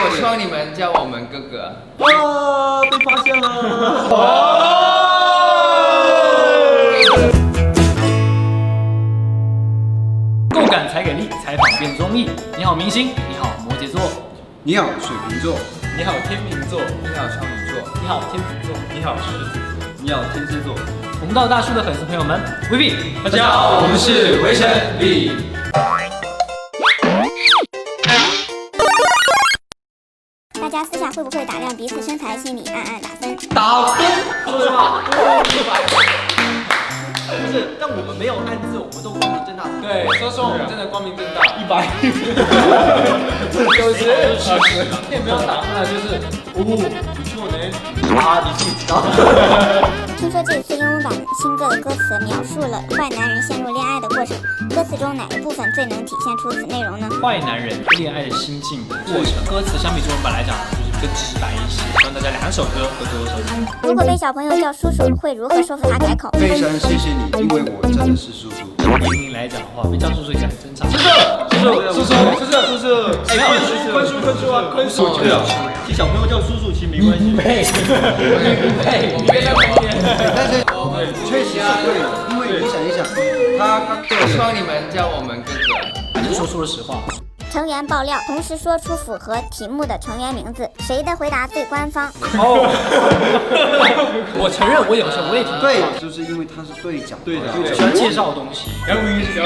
我希望你们叫我们哥哥。哇，被发现了！够感才给力，采访变综艺。你好，明星；你好，摩羯座；你好，水瓶座。你好，天秤座；你好，双鱼座。你好，天秤座；你好，狮子座。你好，天蝎座。红道大叔的粉丝朋友们，VP，大大家好，我们是维神力。会不会打量彼此身材，心里暗暗打分？打分，说实话，不 是，但我们没有暗自，我们都光明正大。对，说实话，我们真的光明正大。一百，九十，九十，也不要打分了，就是哦，不错呢。啊，你自己知道。听说这次英文版新歌的歌词描述了坏男人陷入恋爱的过程，歌词中哪一部分最能体现出此内容呢？坏男人恋爱的心境过程。歌词相比中文版来讲，就是更直白一些。希望大家两首歌都多多收听。如果被小朋友叫叔叔，会如何说服他改口？非常谢谢你，因为我真的是叔叔。对您来讲的话，被叫叔叔讲正常。叔叔，叔叔，叔叔，叔叔，哎，坤叔，坤叔，坤叔啊，坤叔。对啊，替小朋友叫叔叔其实没关系。配，配，我们别在旁边。但是确实是对的，因为你想一想，他刚我希望你们叫我们哥哥。还是说出了实话。成员爆料，同时说出符合题目的成员名字，谁的回答最官方？哦，我承认我有时候我也挺对，就是因为他是队长，对的就喜欢介绍东西。然后明明是聊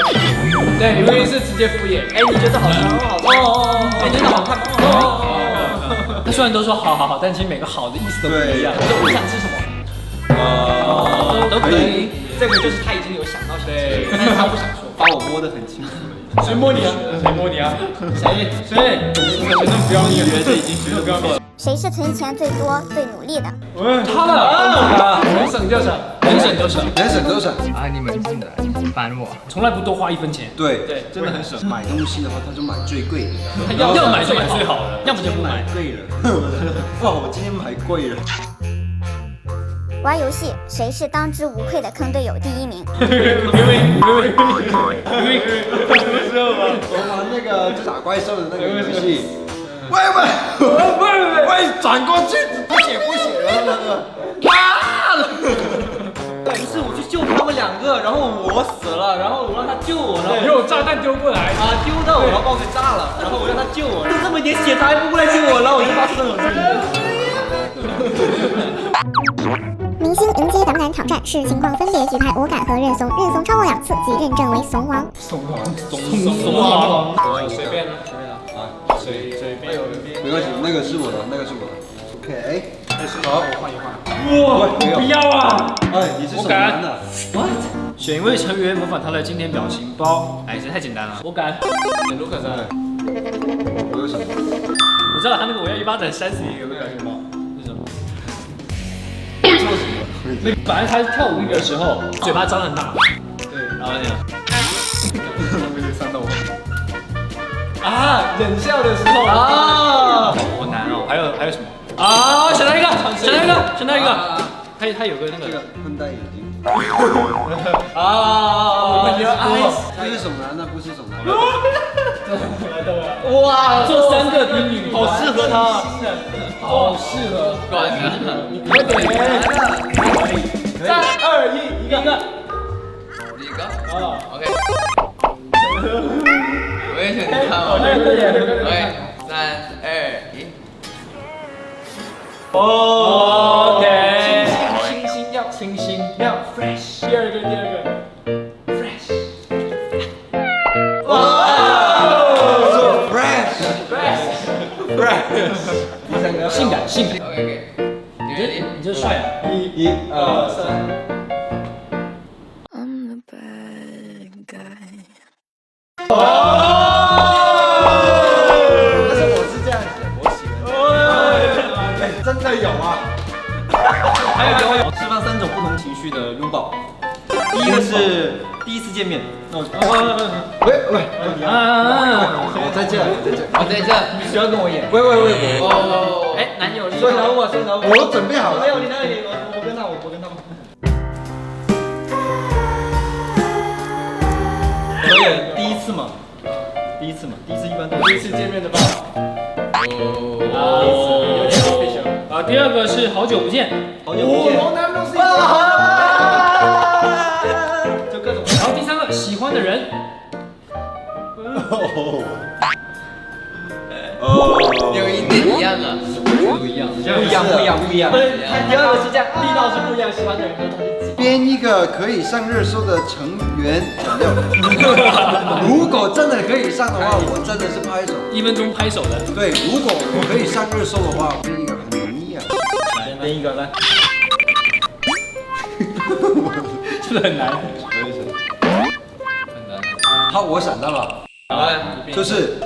对，明明是直接敷衍。哎，你觉得好看吗？好看。哦哦哦。哎，真的好看吗？哦。他虽然都说好好好，但其实每个好的意思都不一样。就我想吃什么？哦，都可以。这个就是他已经有想到想对吃，但是他不想说，把我摸得很清楚而已。谁摸你啊？谁摸你啊？谁？谁？学生不要你，觉得已经学生不要你。谁？是存钱最多、最努力的？他了，能省就省，能省就省，能省就省。啊！你们真的烦我。从来不多花一分钱。对对，真的很省。买东西的话，他就买最贵的。他要要买就买最好的，要么就不买。贵了。哇，我今天买贵了。玩游戏，谁是当之无愧的坑队友第一名？因为因为因为因为我玩那个打怪兽的那个游戏。喂喂喂喂，转过去，不写不写了那个。不是，我去救他们两个，然后我死了，然后我让他救我，然后有炸弹丢过来，啊丢到我，然后把我给炸了，然后我让他救我，就这么一点血，他还不过来救我，然后我就发出这种 声音。明星迎接党杆挑战，视情况分别举牌我敢和认怂，认怂超过两次即认证为怂王。怂王怂怂怂王，随便了，随便了。啊，随随便。没关系，那个是我的，那个是我的。OK，好，我换一换。哇，不要啊！哎，你是什么男的？What？选一位成员模仿他的经典表情包，哎，这太简单了。我敢。卢可山，我有什么？我知道他那个我要一巴掌扇死你有个表情包，那个反正他跳舞的时候，嘴巴张很大，对，然后那样。伤到我。啊，冷笑的时候啊，好难哦。还有还有什么？啊，想到一个，想到一个，想到一个。他他有个那这个个喷戴眼镜。啊，你的 eyes 不是手男，那不是手男。哇，做三个比女好适合他，好适合管的。快点，三二一，一个，一个啊，，OK。我也选你看嘛。OK，三二一。OK。清新要清新。要 fresh，第，三个，性感性感。OK OK。你这你这帅啊！一，一二三，但是我是这样子，我喜欢，真的有啊。还有有释放三种不同情绪的拥抱。第一个是第一次见面，那我喂喂，啊，我在这，我在这。我在这。你需要跟我演。喂喂喂，我哦。哎，男友先饶我，先饶我。我准备好了没有你那里，我我跟他，我我跟他们。导演第一次嘛，第一次嘛，第一次一般都第一次见面的吧？有点 official。啊，第二个是好久不见，好久不见。就各种。然后第三个喜欢的人，有一点一样啊。不一样，不一样，不一样，不一样。他第二个是这样，力道是不一样，喜欢的人和他是自己。编一个可以上热搜的成员。如果真的可以上的话，我真的是拍手。一分钟拍手的，对，如果我可以上热搜的话，编一个很容易啊。来，编一个来。是不是很难？好，我想到了，就是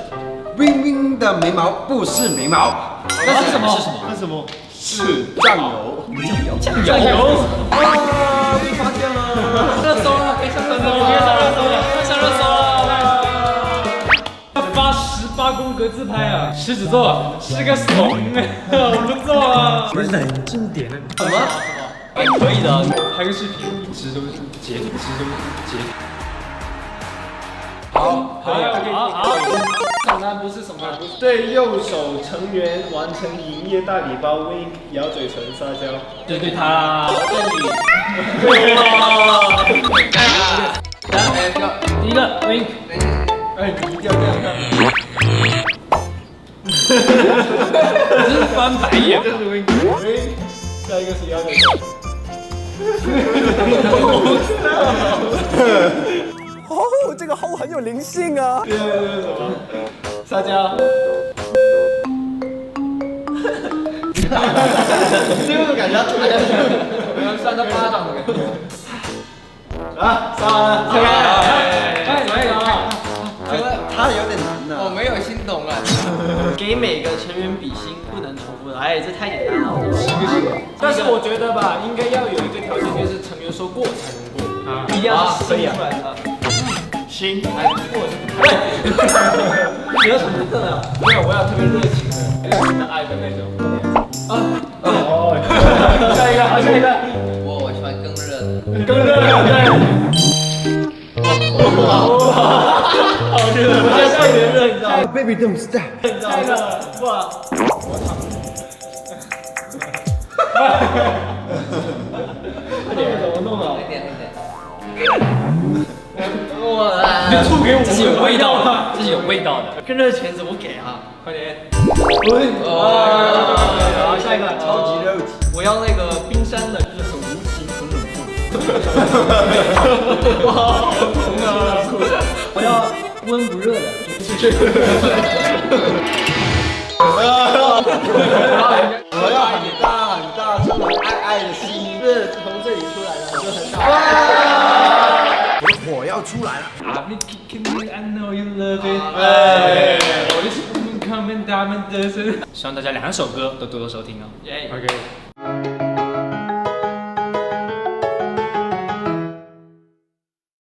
Win Win 的眉毛不是眉毛，那是什么？是什么？那什么？是酱油。酱油。酱油啊，被发现了。热搜了，可以上热搜了，可以上热搜了，上热搜了。要发十八宫格自拍啊！狮子座是个怂哎，我不做啊。冷静点了。什么？哎，可以的。拍个视频，一直都是截，一直都是截。好，好，好，好。上单不是什么？对右手成员完成营业大礼包，wink 咬嘴唇撒娇。对对他。第一个 wink，哎，你一定要这样看。这是翻白眼。这是 wink wink，下一个是咬嘴唇。哦，这个吼很有灵性啊。第二个是什么？撒娇。这个感觉我要扇他巴掌的感觉。啊，撒完。哎，来一个啊！这个他有点难的。我没有心动啊。给每个成员比心，不能重复的。哎，这太简单了。但是我觉得吧，应该要有一个条件，就是成员说过才能过。啊，一定要是生出来的。行，哎，过是不太。你要什么特呢？没有，我要特别热情的、热情的爱的那种。啊，哦，下一个，好，下一个，我我喜欢更热的。更热的，哇，好热，我现在特别热，你知道吗？Baby don't stop。下一个，哇，快点，怎么弄的？一点一点。哇！吐给我，这是有味道的，这是有味道的。更热钱怎么给啊？快点。哦，好，下一个超级肉体。我要那个冰山的，就是很无情、很冷酷。哇，我要温不热的。出来了。希望大家两首歌都多多收听哦。OK。